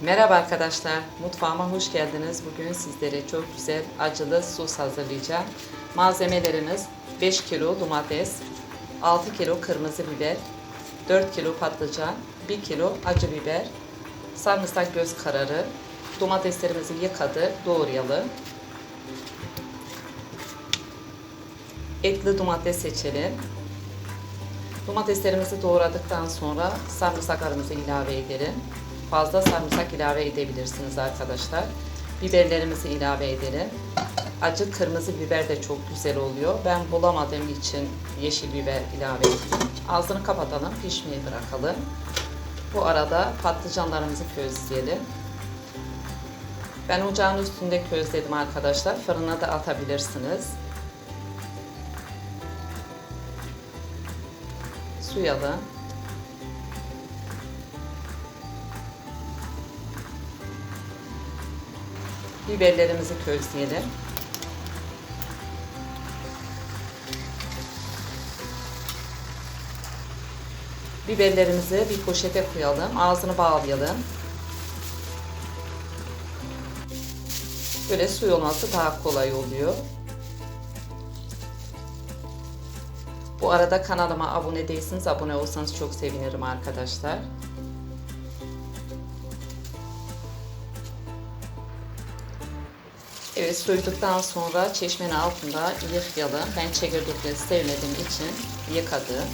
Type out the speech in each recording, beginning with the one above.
Merhaba arkadaşlar, mutfağıma hoş geldiniz. Bugün sizlere çok güzel acılı sos hazırlayacağım. Malzemelerimiz 5 kilo domates, 6 kilo kırmızı biber, 4 kilo patlıcan, 1 kilo acı biber, sarımsak göz kararı, domateslerimizi yıkadık, doğrayalım. Etli domates seçelim. Domateslerimizi doğradıktan sonra sarımsaklarımızı ilave edelim. Fazla sarımsak ilave edebilirsiniz arkadaşlar. Biberlerimizi ilave edelim. Acı kırmızı biber de çok güzel oluyor. Ben bulamadığım için yeşil biber ilave ettim. Ağzını kapatalım, pişmeye bırakalım. Bu arada patlıcanlarımızı közleyelim. Ben ocağın üstünde közledim arkadaşlar. Fırına da atabilirsiniz. Suyalım. Biberlerimizi közleyelim. Biberlerimizi bir poşete koyalım. Ağzını bağlayalım. Böyle suyu olması daha kolay oluyor. Bu arada kanalıma abone değilsiniz. Abone olsanız çok sevinirim arkadaşlar. Evet soyduktan sonra çeşmenin altında yıkayalım. Ben çekirdekleri sevmediğim için yıkadım.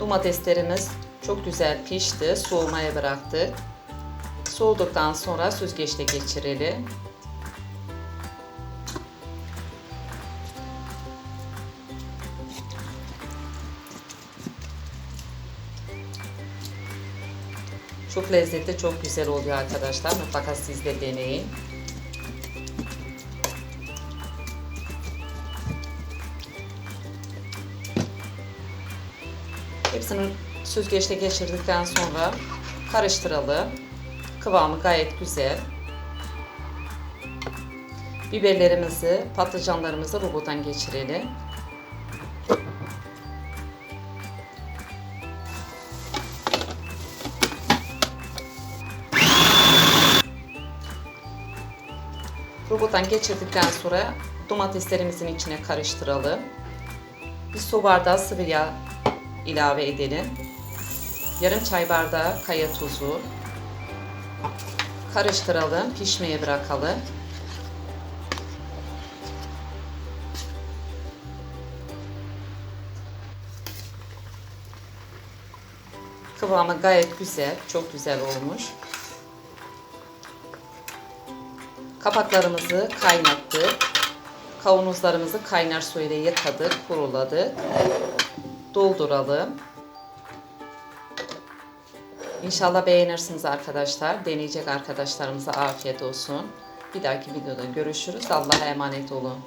Domateslerimiz çok güzel pişti. Soğumaya bıraktık. Soğuduktan sonra süzgeçte geçirelim. Çok lezzetli, çok güzel oluyor arkadaşlar. Mutlaka siz de deneyin. Hepsini süzgeçte geçirdikten sonra karıştıralım. Kıvamı gayet güzel. Biberlerimizi, patlıcanlarımızı robottan geçirelim. Robottan geçirdikten sonra domateslerimizin içine karıştıralım. Bir su bardağı sıvı yağ ilave edelim. Yarım çay bardağı kaya tuzu. Karıştıralım, pişmeye bırakalım. Kıvamı gayet güzel, çok güzel olmuş. Kapaklarımızı kaynattık. Kavanozlarımızı kaynar su ile yıkadık, kuruladık. Dolduralım. İnşallah beğenirsiniz arkadaşlar. Deneyecek arkadaşlarımıza afiyet olsun. Bir dahaki videoda görüşürüz. Allah'a emanet olun.